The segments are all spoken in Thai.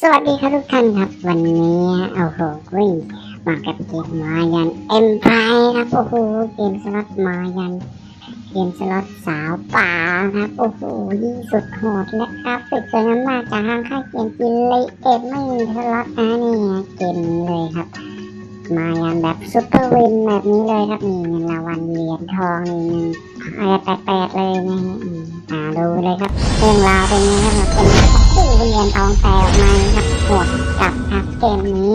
สวัสดีครับทุกท่านครับ วันนี้โอ้โหวิ่งมากับเกมมายันเอ็มพายครับโอ้โหเกมสล็อตมายันเกมสล็อตสาวป่าครับโอ้โหยี่สุดโหดและกราฟิกสวยงามมากจากทางค่ายเกมจินเลยเกมไม่มีสล็อตนะนี่เกมนี้เลยครับ มายันแบบซุปเปอร์วินแบบนี้เลยครับนี่เงินรางวัลเหรียญทองนี่หนึ่งอะไรแปลกๆเลยนะฮะอืมอ่าดูเลยครับเรื่องราวเป็นไงครับเป็น คู่เรียนทองแตกมาครับโหดจับครับเกมนี้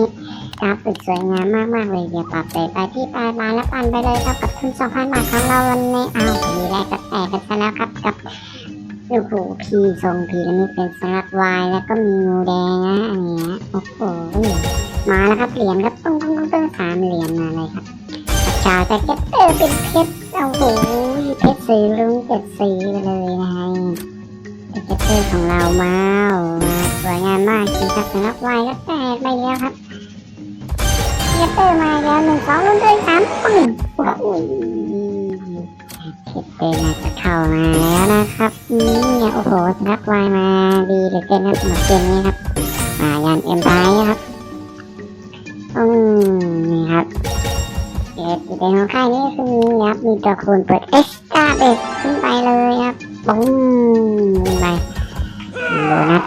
กราฟิกสวยงามมากๆเลยเดี๋ยวปรับเตะไปที่ปลายบาแล้วปันไปเลยครับกับทุน2,000บาทของเราวันนี้อ้าวทีแรกก็แตกกันซะแล้วครับกับโอ้โหพีทรงพีแล้วมีเป็นสลัดวายแล้วก็มีงูแดงนะอันนี้โอ้โหมาแล้วครับเหรียญครับตุ้งตุ้งตุ้งตุ้งสามเหรียญมาเลยครับกระจายแต่เก็ตเตอร์เป็นเพชรโอ้โหเพชรสีรุ้งเจ็ดสีไปเลยนะฮะ เก็ตเตอร์ของเรามามาสวยงามมากจริงครับสำหรับวายก็แตกไปแล้วครับเก็ตเตอร์มาแล้วหนึ่งสองลุ้นด้วยสามปึ้งโอ้โหเก็ตเตอร์น่าจะเข้ามาแล้วนะครับนี่เนี่ยโอ้โหสำหรับวายมาดีเหลือเกินครับสำหรับเกมนี้ครับมายันเอ็มไบครับอืมนี่ครับเอ็ดจุดเดนของค่ายนี้คือมีครับมีตัวคูณเปิดเอ็กซ์ตาเบสขึ้นไปเลยครับปุ้ง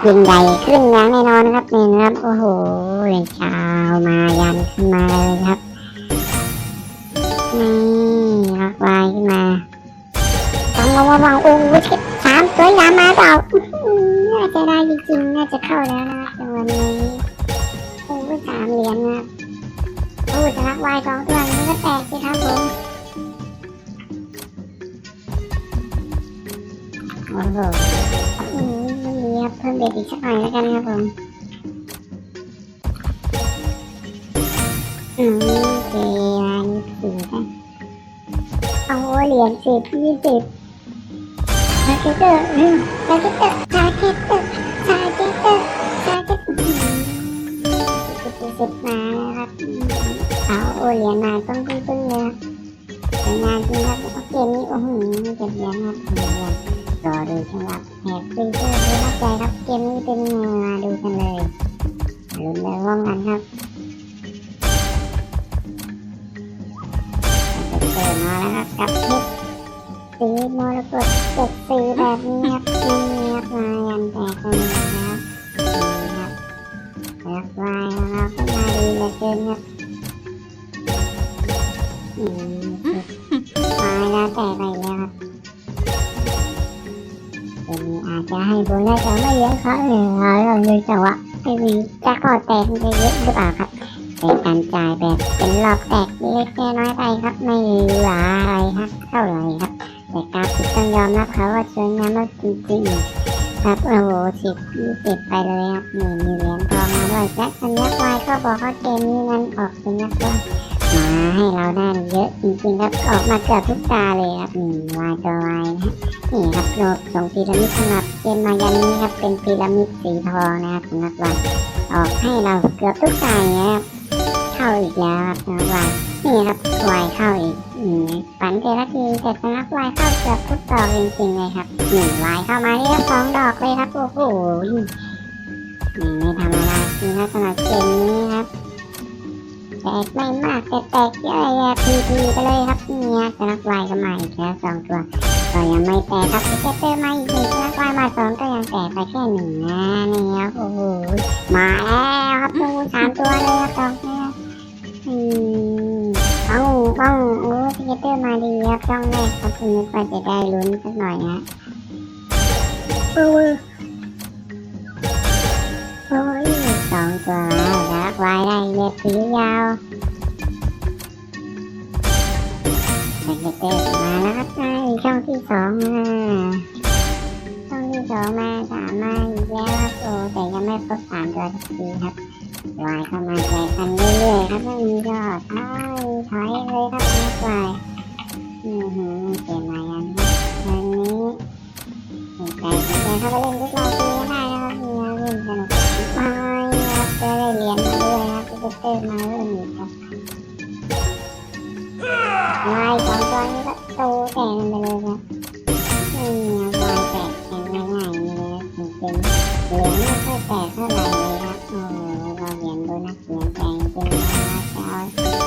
โบนัสยิ่งใหญ่ขึ้นอย่างแน่นอนครับนี่นะครับโอ้โหเลยชาวมายันขึ้นมาเลยครับนี่รักวายขึ้นมาฟังระวังโอ้โหชิดสามตัวอยามาเปล่าน่าจะได้จริงๆน่าจะเข้าแล้วนะจังหวะนี้โอ้โหสามเหรียญนะครับโอ้จะรักวายสองตัวนี้ก็แตกสิครับผมโอ้โห อืมไม่มีครับเพิ่มเบ็ดอีกสักหน่อยแล้วกันครับผมอืมเคมายี่สิบสี่นเอาเหรียญสิบยี่สิบซาเกตเตอร์อืมซาเกตเตอร์ซาเกตเตอร์ซาเกตเตอร์ซาเกตเตอร์สิบสิบมาแล้วครับเอาเหรียญมาต้องปึ้งๆเลยครับสวยงามจริงครับเกมนี้โอ้โหเจ็บเหรียญครับเหรียญ รอดูจังหวะแหกฟรีเซอร์ด้วยนะใจครับเกมนี้เป็นมาดูกันเลยลุ้นเลยว่างกันครับเปิดมาแล้วครับกับเพชรสีมรกตเจ็ดสีแบบนี้ครับนี่ครับมายันแตกกันเลยครับนี่ครับแล้ววายของเราก็มาดีเหลือเกินครับอืมายแล้วแตกไปแล้วครับ อาจจะให้โบนัสแต่ไม่เยอะครับเออเราเลยแต่ว่าไม่มีแจ็คพอตแตกมันจะเยอะหรือเปล่าครับเป็นการจ่ายแบบเป็นรอบแตกเล็กน้อยไปครับไม่หวาอะไรครับเท่าไหร่ครับแต่การาฟิกต้องยอมรับเขาว่าสวยงามมากจริงๆครับโอ้โหสิบยี่สิบไปเลยครับหนี่มีเหรียญทองมาด้วยแจ็คสัญญาควายก็บอกว่าเกมนี้นั้นออกเป็นยักษ์ว่า มาให้เราได้เยอะจริงๆครับออกมาเกือบทุกตาเลยครับนี่วายตัววายนะนี่ครับโลกส่งพีระมิดสำหรับเกมมายันนี้ครับเป็นพีระมิดสีทองนะครับสำหรับวันออกให้เราเกือบทุกสายนะครับเข้าอีกแล้วครับสำหรับวันนี่ครับวายเข้าอีกอืมฝันเทละทีแต่สำหรับวายเข้าเกือบทุกดอกจริงๆเลยครับหนึ่งวายเข้ามาเรียบสองดอกเลยครับโอ้โหนี่ไม่ธรรมดาจริงนะสำหรับเกมนี้ครับ แตกไม่มากแต่แตกเยอะเลยพีพีไปเลยครับเนี่ยสำหรับวายก็มาอีกแล้วสองตัวก็ยังไม่แตกครับเก็ตเตอร์มาอีกหนึ่งแล้วควายมาสองก็ยังแตกไปแค่หนึ่งนะนี่ครับโอ้โหมาแล้วครับดูสามตัวเลยครับสองเนี่ยอืมปังปังโอ้สเก็ตเตอร์มาดีครับช่องแรกครับคุณนึกว่าจะได้ลุ้นสักหน่อยนะโอ้ยโอ้ยสองตัว แล้วแล้วควายได้เล็บสียาวเก็ตเตอร์มาแล้วครับมาอีกช่องที่สองมาช่องที่สองมาสามมาอีกแล้วครับโอ้แต่ยังไม่ครบสามตัวสักทีครับวายเข้ามาแจกกันเรื่อยๆครับไม่มียอดอ้ายถอยเลยครับนักวายอือหือเกมมายันครับวันนี้สนใจสนใจเข้าไปเล่นทุกรอบฟรีก็ได้นะครับ จะเซฟมาเรื่องนี้ครับลายสองตัวนี้ก็โตแตกกันไปเลยครับไม่มีอายแตกแข็งง่ายๆนี่เลยจริงๆเหรียญไม่ค่อยแตกเท่าไหร่เลยครับโอ้โหเราเหรียญโดนักเหรียญแตกจริงนะครับจะเอา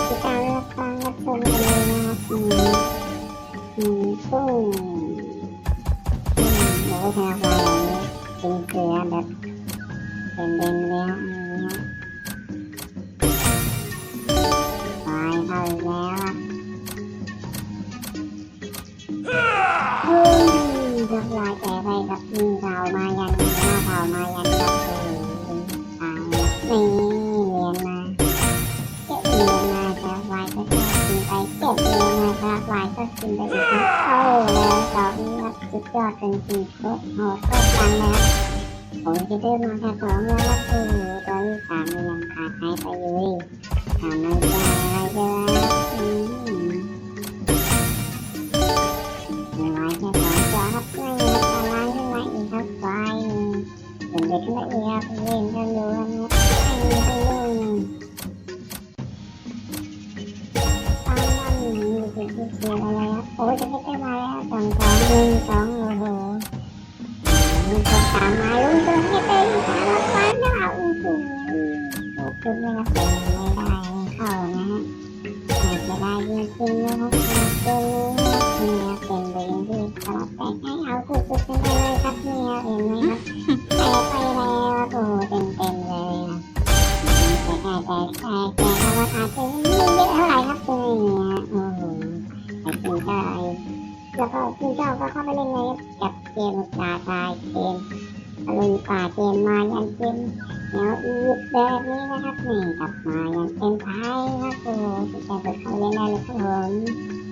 ที่การรับฟังรับชมกันเลยนะครับอืมอืมปุ้งโอ้โหแทนควายอย่างนี้จริงเสียแบบเด่นๆเลยฮะ แล้วครับอืมเรียบร้อยแต่ไปกับมีเผามายันหน้าเผามายันครับโอ้โหตายนี่เรียนมาเก็บเรียนมาครับวายก็ค่กินไปเก็บเรียนมาครับวายก็กินไปอีกครับโอ้แล้วตอนนี้ครับสุดยอดเป็นจริงโคตรโหดโคตรมันเลยครับผมจะเดินมมาแค่สองแล้วครับโอ้โหตอนที่สามยังขาดหายไปอยู่ดิทำไม่ได้เลย เป็นเด็กขึ้น เกมตาตายเกมอลุยป่าเกมมายันเกมแนวอียิปต์แบบนี้นะครับนี่กลับมายันเป็นไทยครับโอ้โหสุดยอดเข้าเล่นได้เลยครับผม